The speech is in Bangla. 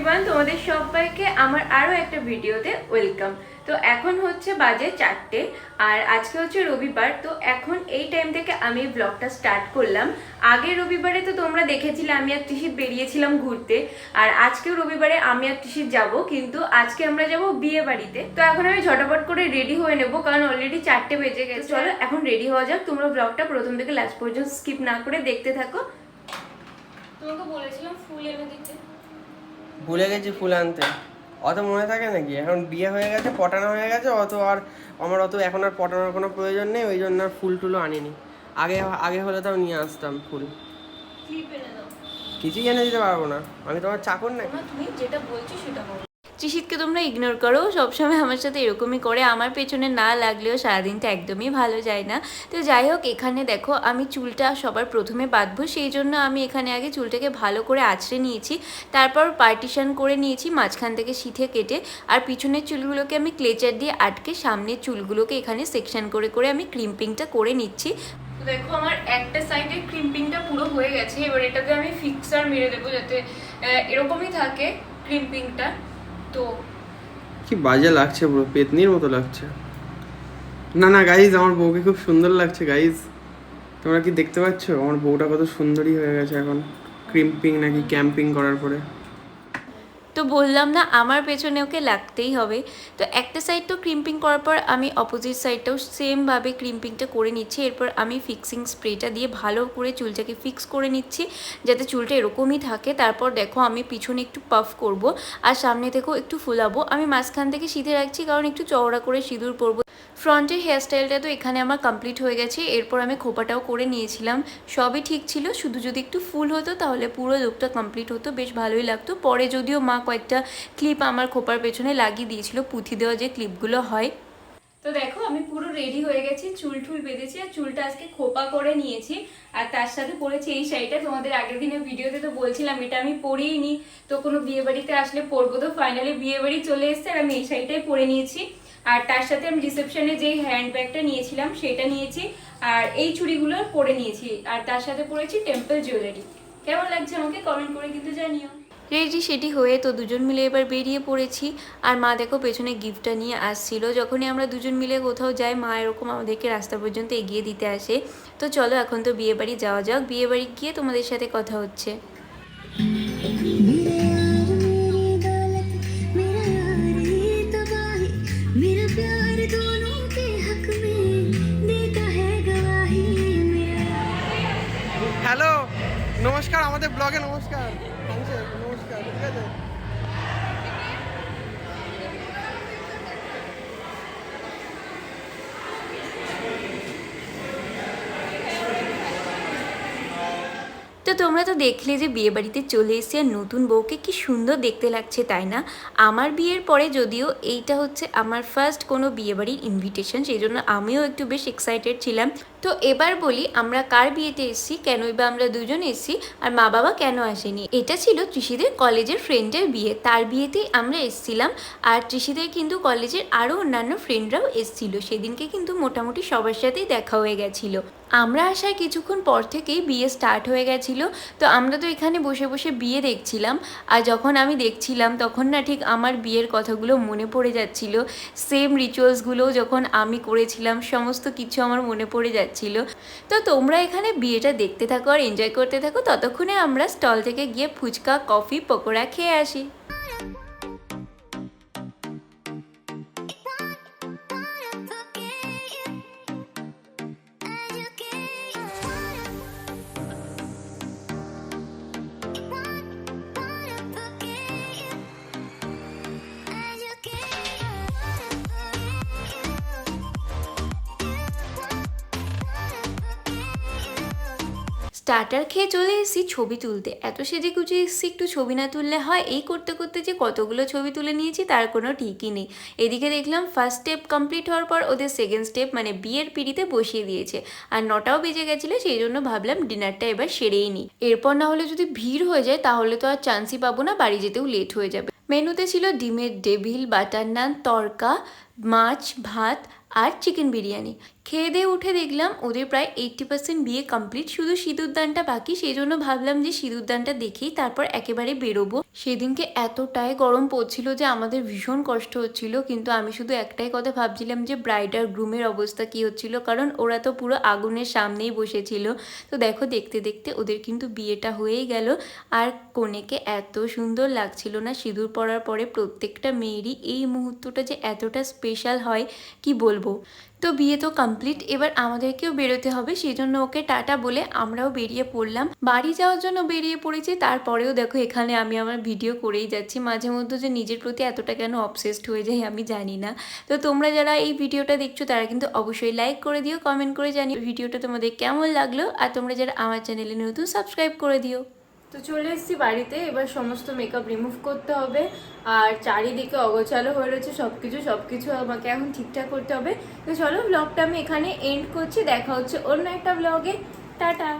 এভরিওয়ান তোমাদের সবাইকে আমার আরও একটা ভিডিওতে ওয়েলকাম। তো এখন হচ্ছে বাজে চারটে আর আজকে হচ্ছে রবিবার তো এখন এই টাইম থেকে আমি ব্লগটা স্টার্ট করলাম। আগের রবিবারে তো তোমরা দেখেছিলে আমি আর তৃষিত বেরিয়েছিলাম ঘুরতে আর আজকেও রবিবারে আমি আর তৃষিত যাব কিন্তু আজকে আমরা যাব বিয়ে বাড়িতে। তো এখন আমি ঝটাপট করে রেডি হয়ে নেব কারণ অলরেডি চারটে বেজে গেছে। চলো এখন রেডি হওয়া যাক তোমরা ব্লগটা প্রথম থেকে লাস্ট পর্যন্ত স্কিপ না করে দেখতে থাকো। তোমাকে বলেছিলাম ফুল এনে দিতে। ভুলে গেছি ফুল আনতে। অত মনে থাকে নাকি? এখন বিয়ে হয়ে গেছে পটানো হয়ে গেছে অত আর আমার অত এখন আর পটানোর কোনো প্রয়োজন নেই ওই জন্য আর ফুল টুলো আনিনি। আগে আগে হলে তাও নিয়ে আসতাম ফুল। কিছুই এনে দিতে পারব না। আমি তোমার চাকর নাকি? তুমি যেটা বলছো সেটা চিশিতকে তোমরা ইগনোর করো। সবসময় আমার সাথে এরকমই করে। আমার পেছনে না লাগলেও সারাদিনটা একদমই ভালো যায় না। তো যাই হোক, এখানে দেখো আমি চুলটা সবার প্রথমে বাঁধবো। সেই জন্য আমি এখানে আগে চুলটাকে ভালো করে আঁচড়ে নিয়েছি। তারপর পার্টিশন করে নিয়েছি মাঝখান থেকে সিথে কেটে। আর পিছনের চুলগুলোকে আমি ক্লেচার দিয়ে আটকে সামনের চুলগুলোকে এখানে সেকশন করে করে আমি ক্রিম্পিংটা করে নিচ্ছি। দেখো আমার একটা সাইডে ক্রিম্পিংটা পুরো হয়ে গেছে। এবার এটাকে আমি ফিক্সার মেরে দেবো যাতে এরকমই থাকে ক্রিম্পিংটা তো কি বাজে লাগছে পুরো, পেতনির মতো লাগছে। না না গাইজ আমার বউকে খুব সুন্দর লাগছে গাইজ তোমরা কি দেখতে পাচ্ছ? আমার বউটা কত সুন্দরই হয়ে গেছে এখন। ক্রিম্পিং নাকি ক্যাম্পিং করার পরে। তো বললাম না, আমার পেছনে ওকে লাগতেই হবে। তো একটা সাইড তো ক্রিম্পিং করার পর আমি অপোজিট সাইডটাও সেমভাবে ক্রিম্পিংটা করে নিচ্ছি। এরপর আমি ফিক্সিং স্প্রেটা দিয়ে ভালো করে চুলটাকে ফিক্স করে নিচ্ছি, যাতে চুলটা এরকমই থাকে। তারপর দেখো আমি পিছনে একটু পাফ করব আর সামনে থেকেও একটু ফুলাবো। আমি মাঝখান থেকে সিধে রাখছি কারণ একটু চওড়া করে সিঁদুর পরবো। ফ্রন্টের হেয়ারস্টাইলটা তো এখানে আমার কমপ্লিট হয়ে গেছে। এরপর আমি খোপাটাও করে নিয়েছিলাম। সবই ঠিক ছিল। শুধু যদি একটু ফুল হতো তাহলে পুরো লুকটা কমপ্লিট হতো। বেশ ভালোই লাগতো। পরে যদিও মা কয়েকটা ক্লিপ আমার খোপার পেছনে লাগিয়ে দিয়েছিল, পুঁথি দেওয়া যে ক্লিপগুলো হয়। তো দেখো, আমি পুরো রেডি হয়ে গেছি, চুল টুল বেঁধেছি আর চুলটা আজকে খোপা করে নিয়েছি। আর তার সাথে পরেছি এই শাড়িটা, তোমাদের আগের দিনের ভিডিওতে তো বলছিলাম, এটা আমি পরেই নি তো কোনো বিয়ে বাড়িতে আসলে পরবো তো ফাইনালি বিয়ে বাড়ি চলে এসছে আর আমি এই শাড়িটাই পরে নিয়েছি। আর তার সাথে আমি রিসেপশনে যেই হ্যান্ড ব্যাগটা নিয়েছিলাম, সেটা নিয়েছি। আর এই চুড়িগুলো পরে নিয়েছি। আর তার সাথে পরেছি টেম্পল জুয়েলারি কেমন লাগছে আমাকে কমেন্ট করে কিন্তু জানিও। রেডি সেটি হয়ে তো দুজন মিলে এবার বেরিয়ে পড়েছি। আর মা দেখো পেছনে গিফটটা নিয়ে আসছিল। যখনই আমরা দুজন মিলে কোথাও যাই, মা এরকম আমাদেরকে রাস্তা পর্যন্ত এগিয়ে দিতে আসে। তো চলো এখন তো বিয়েবাড়ি যাওয়া যাক। বিয়েবাড়ি গিয়ে তোমাদের সাথে কথা হচ্ছে। হ্যালো নমস্কার আমাদের ব্লগে নমস্কার। নমস্কার ঠিক আছে? তো তোমরা তো দেখলে যে বিয়ে বাড়িতে চলে এসেছে আর নতুন বউকে কি সুন্দর দেখতে লাগছে, তাই না? আমার বিয়ের পরে যদিও এইটা হচ্ছে আমার ফার্স্ট কোনো বিয়ে বাড়ির ইনভিটেশন সেই জন্য আমিও একটু বেশ এক্সাইটেড ছিলাম। তো এবার বলি, আমরা কার বিয়েতে এসেছি, কেনই বা আমরা দুজন এসেছি, আর মা বাবা কেন আসেনি? এটা ছিল ত্রিশিদের কলেজের ফ্রেন্ডের বিয়ে, তার বিয়েতেই আমরা এসেছিলাম, আর ত্রিশিদের কিন্তু কলেজের আরও অন্যান্য ফ্রেন্ডরাও এসেছিল, সেদিনকে কিন্তু মোটামুটি সবার সাথেই দেখা হয়ে গেছিল। আমরা আসার কিছুক্ষণ পর থেকেই বিয়ে স্টার্ট হয়ে গেছিল। তো আমরা তো এখানে বসে বসে বিয়ে দেখছিলাম। আর যখন আমি দেখছিলাম, তখন না ঠিক আমার বিয়ের কথাগুলো মনে পড়ে যাচ্ছিল। সেম রিচুয়ালসগুলো যখন আমি করেছিলাম, সমস্ত কিছু আমার মনে পড়ে যাচ্ছিল। তো তোমরা এখানে বিয়েটা দেখতে থাকো আর এনজয় করতে থাকো। ততক্ষণে আমরা স্টল থেকে গিয়ে ফুচকা কফি পকোড়া খেয়ে আসি। স্টার্টার খেয়ে চলে এসেছি ছবি তুলতে। এত সেজে গুজে এসেছি, একটু ছবি না তুললে হয়। এই করতে করতে যে কতগুলো ছবি তুলে নিয়েছি, তার কোনো ঠিকই নেই। এদিকে দেখলাম ফার্স্ট স্টেপ কমপ্লিট হওয়ার পর ওদের সেকেন্ড স্টেপ মানে বিয়ের পিড়িতে বসিয়ে দিয়েছে। আর নটাও বেজে গেছিল, সেই জন্য ভাবলাম ডিনারটা এবার সেরেই নিই। এরপর না হলে যদি ভিড় হয়ে যায়, তাহলে তো আর চান্সই পাবো না, বাড়ি যেতেও লেট হয়ে যাবে। মেনুতে ছিল ডিমের ডেভিল বাটার নান, তরকা, মাছ, ভাত আর চিকেন বিরিয়ানি। খেয়ে দিয়ে উঠে দেখলাম ওদের প্রায় এইট্টি পার্সেন্ট বিয়ে কমপ্লিট শুধু সিঁদুর দানটা বাকি, সেই জন্য ভাবলাম যে সিঁদুর দানটা দেখেই তারপর একেবারে বেরোবো। সেদিনকে এতটাই গরম পড়ছিল যে আমাদের ভীষণ কষ্ট হচ্ছিল, কিন্তু আমি শুধু একটাই কথা ভাবছিলাম যে ব্রাইড আর গ্রুমের অবস্থা কী হচ্ছিল, কারণ ওরা তো পুরো আগুনের সামনেই বসেছিল। তো দেখো, দেখতে দেখতে ওদের কিন্তু বিয়েটা হয়েই গেল। আর কনেকে এত সুন্দর লাগছিল না সিঁদুর পরার পরে প্রত্যেকটা মেয়েরই এই মুহূর্তটা যে এতটা স্পেশাল হয়, কি বলব? তো বিয়ে তো কমপ্লিট এবার আমাদেরকেও বেরোতে হবে সেই জন্য ওকে টাটা বলে আমরাও বেরিয়ে পড়লাম। বাড়ি যাওয়ার জন্য বেরিয়ে পড়েছি, তারপরেও দেখো এখানে আমি আমার ভিডিও করেই যাচ্ছি। মাঝে মধ্যে যে নিজের প্রতি এতটা কেন অবসেসড হয়ে যাই আমি জানি না। তো তোমরা যারা এই ভিডিওটা দেখছ, তারা কিন্তু অবশ্যই লাইক করে দিও কমেন্ট করে জানিও। ভিডিওটা তোমাদের কেমন লাগল? আর তোমরা যারা আমার চ্যানেলে নতুন সাবস্ক্রাইব করে দিও। তো চলে এসেছি বাড়িতে, এবার সমস্ত মেকআপ রিমুভ করতে হবে। আর চারিদিকে অগোছালো হয়ে রয়েছে সব কিছু সব কিছু আমাকে এখন ঠিকঠাক করতে হবে। তো চলো ব্লগটা আমি এখানে এন্ড করছি, দেখা হচ্ছে অন্য একটা ব্লগে টাটা!